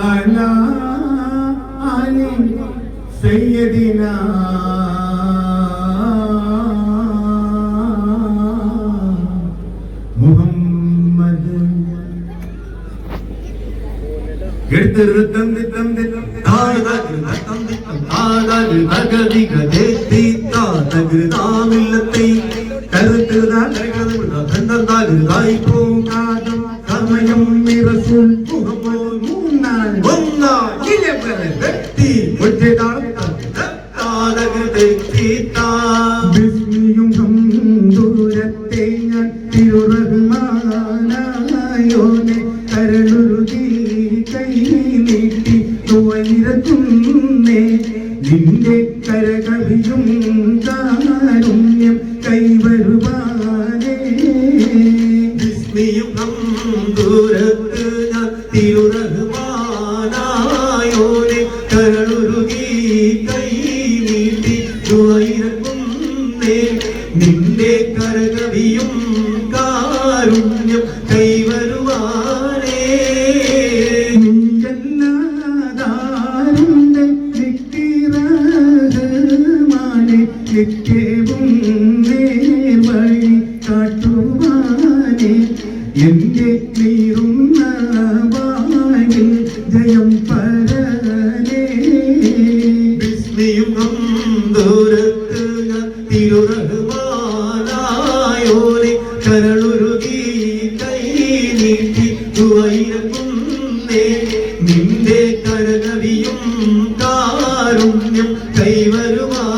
على آل سيدنا محمد எடுத்து தந்தி தந்தி. தாதாகு தகதிக தேத்தி தாதகு தாமில்லத்தை. கருத்து தான் தந்தந்தாகு தாய்ப்போம் காத ബിസ്മിയും ഹംദൂരത്തെ ഞാൻ തിരുറഹ്മാനായോനെ കരളുരുതി കൈ നീട്ടി തുവനിരത്തുന്നേ നിന്റെ കരകവിയും കാരുണ്യം കൈവരുവാനേ. ദൂരത്ത് ദുവൈരക്കുന്നേ നിന്റെ കരകവിയും കാരുണ്യം കൈവരുവാനേ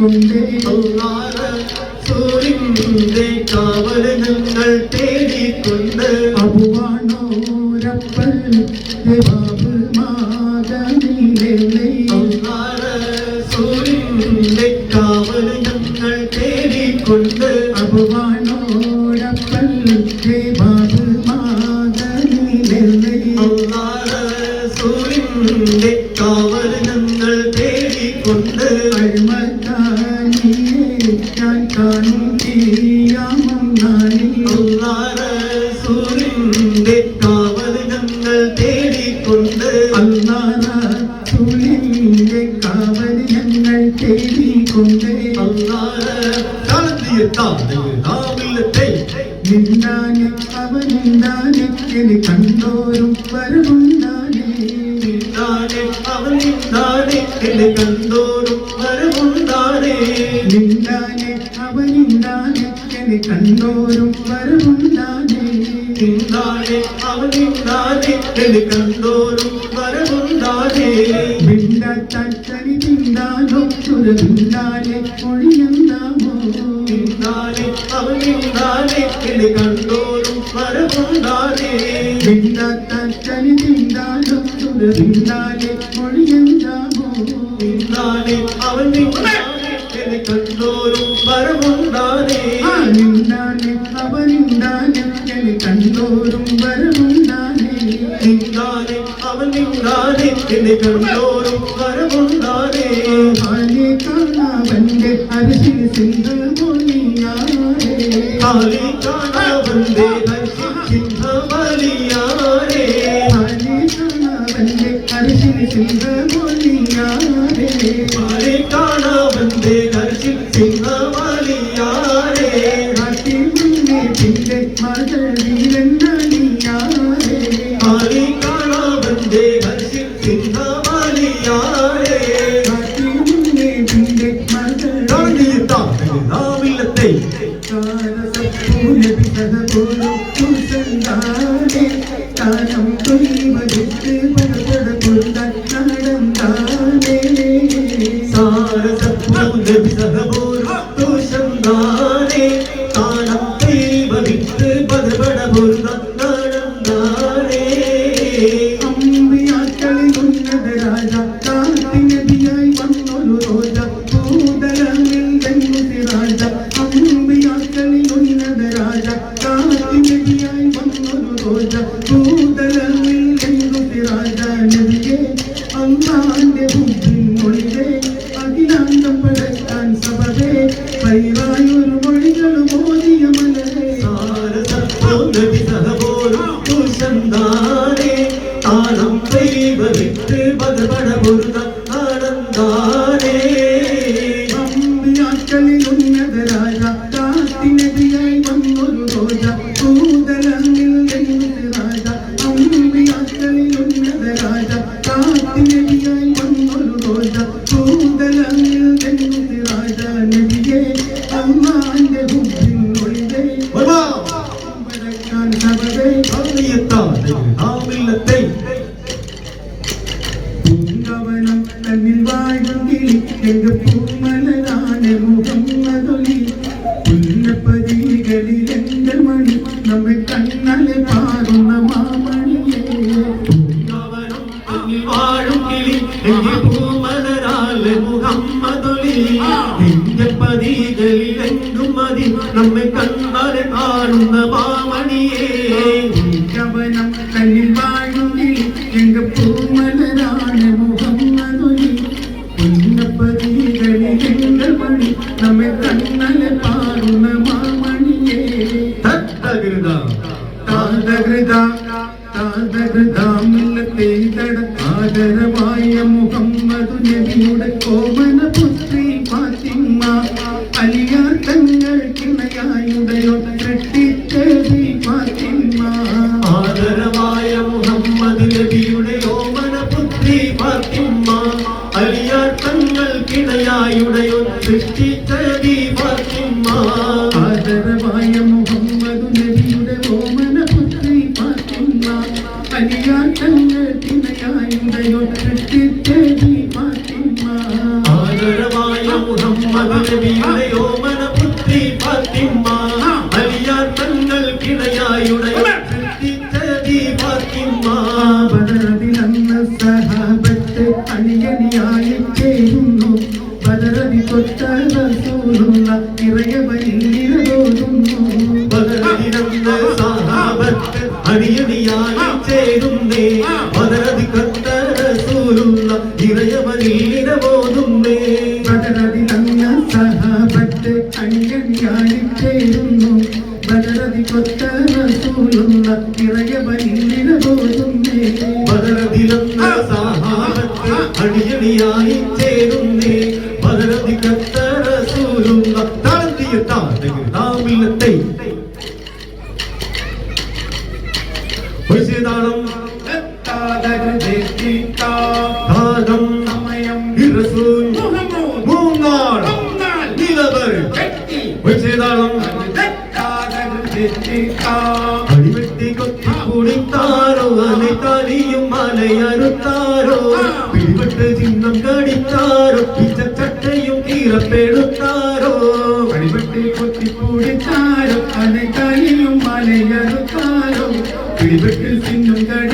തേടിക്കൊണ്ടേ അള്ളാഹ സൂര്യന്റെ കാവൽ ഞങ്ങൾ തേടിക്കൊണ്ട് അബുവാണോരപ്പൽ ദേവാബ് മാതനിലേ അള്ളാഹ സൂര്യന്റെ കാവൽ ഞങ്ങൾ തേടിക്കൊണ്ട് അബുവാണോരപ്പൽ തേടിക്കൊണ്ടേ അള്ളാഹ താഴ്ത്തിയ താതകൃതാമില്ലത്തെ നിന്നാനെ അവനിന്നാനെ എനി കണ്ടോരും വരവുണ്ടാനേ നിന്നാനെ അവൻ നിന്നാനെ എന്നെ കണ്ടോറും വരവുണ്ടാനേ നിന്നാനെ അവനിന്നാനെ എനി കണ്ടോരും വരവുണ്ടാനേ നിന്നാനെ അവൻ നിന്നാനെ എന്ന് കണ്ടോരും വരവുണ്ടാനേ വിണ്ടത്തച്ചനി തിണ്ടാലോ ചുരവിണ്ടാലെ മൊഴിയെന്താമോ നിന്നാനെ അവൻ നിന്നാനെ എന്ന് കണ്ടോരും വരവുണ്ടാനേ വിണ്ടത്തച്ചനി തിണ്ടാലോ ചുരവിണ്ടാലെ മൊഴിയെന്താമോ നിന്നാനെ അവൻ നിന്നാനെ എന്ന് കണ്ടോരും വരവുണ്ടാനേ இல்லை தொழிலோரும் வருமுந்தானே ஆளே காணா வந்து அரிசி சிந்த மொழியாரே ஆளே காணா வந்து அரிசி சிந்த மொழியாரே സാരസൂലഭിസഹപോരുഷന്താനേ താനം ദൈവവിത്ത് പദപട പൊരുന്നാനന്ദാനേ അമ്മാന്റെ Deus എങ്ക പൂമലരാണ് മുഹമ്മദൊലി പുന്നപ്പതികളിൽ എന്റെ മണി നമ്മെ കണ്ണലെ പാറുന്ന മാമണിയേ. വാഴും കിളി എന്റെ പൂമലരാൽ മുഹമ്മദൊലി നിന്റെ പതികളിൽ എങ്കും മതി നമ്മെ കണ്ണാലെ കാണുന്ന മാമണിയേ. കവനം തന്നിൽ വാഴും കിളി എങ്ക പൂമലരാണ് തങ്ങൾക്കിണയായുടയോ സൃഷ്ടിച്ചതി ഫാത്തിമ ആദരവായ മുഹമ്മദ് നബിയുടെ ഓമന പുത്രി ഫാത്തിമ്മ അലിയാർ തങ്ങൾക്കിണയായുടയോ സൃഷ്ടിച്ച ബി ഫാത്തിമ്മ ആദരവായ മുഹമ്മദ് നബിയുടെ കോമന പുത്രി ഫാത്തിമ അലിയാർ തങ്ങൾക്കിണയായുടയോ സൃഷ്ടിച്ചതി ഫാത്തിമ. ആദരവായ മുഹമ്മദ് നബിയുടെ റസൂലുള്ള ഇറയവനിലിട പോതുന്നേ ബദറതിലന്ന് സഹാബത്ത് അണിയണിയായി ചേരുന്നു ബദറതി തൊട്ട റസൂലുള്ള ഇറയവരിലിരതോതുന്നേ ബദറതിലന്ന് സഹാബത്ത് അണിയണിയായി ചേരുന്നേ ബദറതി കത്ത റസൂലുള്ള താഴ്ത്തിയ നാമില്ലത്തെ താളം താളം സമയം സമയം ഇർസൂൽ മൂന്നാൾ നിലവർ ഉച്ചതാളം അടിവെട്ടി കൊത്തി കുടിത്താരോ അലൈത്താലിയും മലയറുത്താരോ. പിടിപെട്ട് ചിഹ്നം കടിത്താരോ പിച്ചച്ചട്ടയും കീറപ്പെടുത്താരോ. അടിവെട്ടി കൊത്തി കുടിത്താരോ അലൈത്താലിയും മലയറുത്താരോ. പിടിപെട്ട് ചിഹ്നം കടി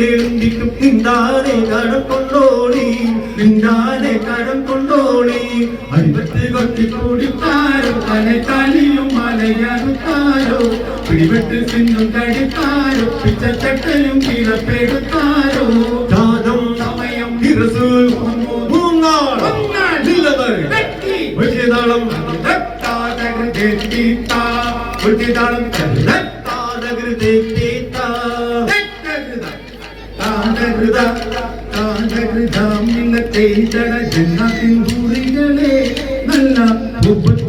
എഴുന്നിട്ടും നിന്താനെ കടം കൊണ്ടോളി നിന്താനെ കടം കൊണ്ടോളി കൂടിത്താരോ കൊട്ടിക്കൂടിത്താരോ തലിയും മലയറുത്താരോ പിടിപെട്ട് സിന്നും കടിത്താരോ പിച്ചത്തട്ടലും കീഴപ്പെടുത്താരോ ജന്നാത്തിൻകുറികളെ നല്ല മുപ്പത്ത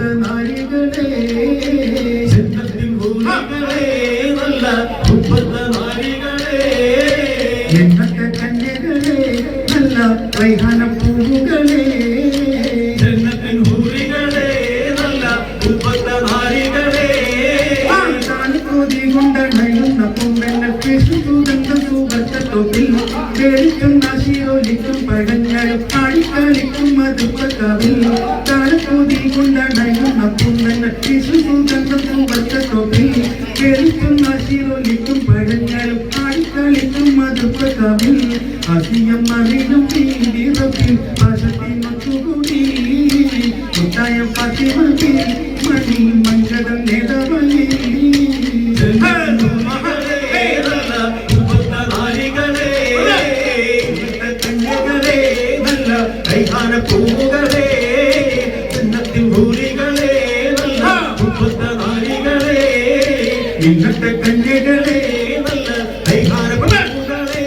ആടിക്കളിക്കും മധുപ്പകവിൽ താഴക്കൊതി കൊണ്ടണയുന്ന പൊങ്കന്നെ പേശുതുരന്ത സുഖത്തൊപ്പിൽ പേടിക്കുന്ന ശിരോലിക്കും പഴങ്ങളും ആടിക്കളിക്കും മധുപ്പകവിൽ അസിയം മറിനും നീതിറപ്പിൽ പാശത്തിനൊത്തുകൂടി മുത്തായ പതിമതി மலர பூங்களே சின்னத்தின் பூரிகளே நல்ல முப்பத்த நாரிகளே நின்றட்ட கண்ணிகளே நல்ல ஐகாரங்களே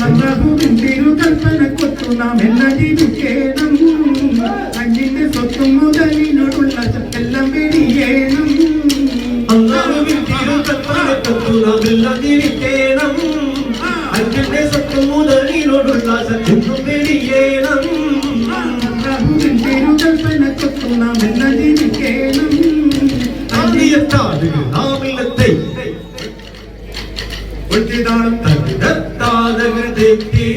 நல்லகு நின்றிரு கற்பன கொத்து நாம் என்ன ஜீவிக்கே நம்மும் அஞ்சின் சொத்து முதலினுள்ள சட்டெல்லாம் வெளியே நம்மும் அல்லாஹுவின் திரு கற்பன கொத்து உல்லாசம் என்று வெளியேனம் பெருதற்பனத்துக்கும் நாம் என்ன தேக்கே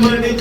money.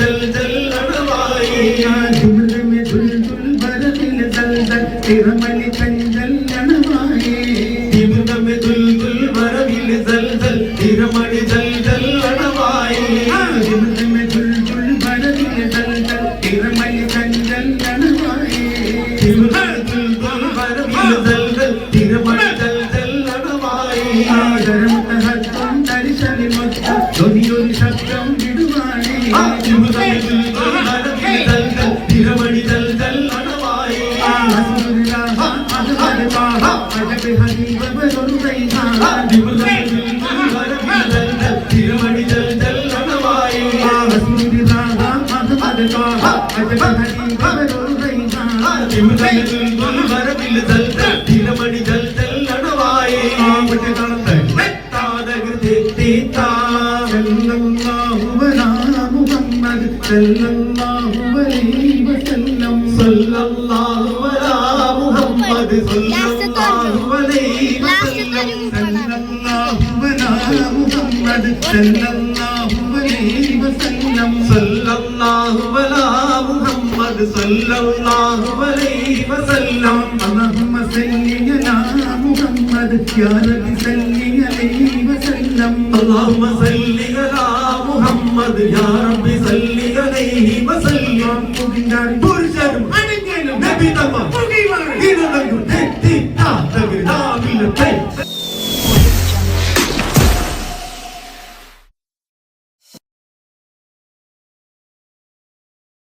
വരവിലെ സൽസൽ തിരുമണി അണവായി. താതകൃതെത്തിത്താ. സല്ലല്ലാഹു അലാ മുഹമ്മദ് സല്ലല്ലാഹു അലൈഹി വസല്ലം. അല്ലാഹുമ്മ സല്ലി അലാ മുഹമ്മദ് യാ നബി സല്ലി അലൈഹി വസല്ലം. അല്ലാഹുമ്മ സല്ലി അലാ മുഹമ്മദ് യാ റബ്ബി സല്ലി അലൈഹി വസല്ലം. പുരുഷനും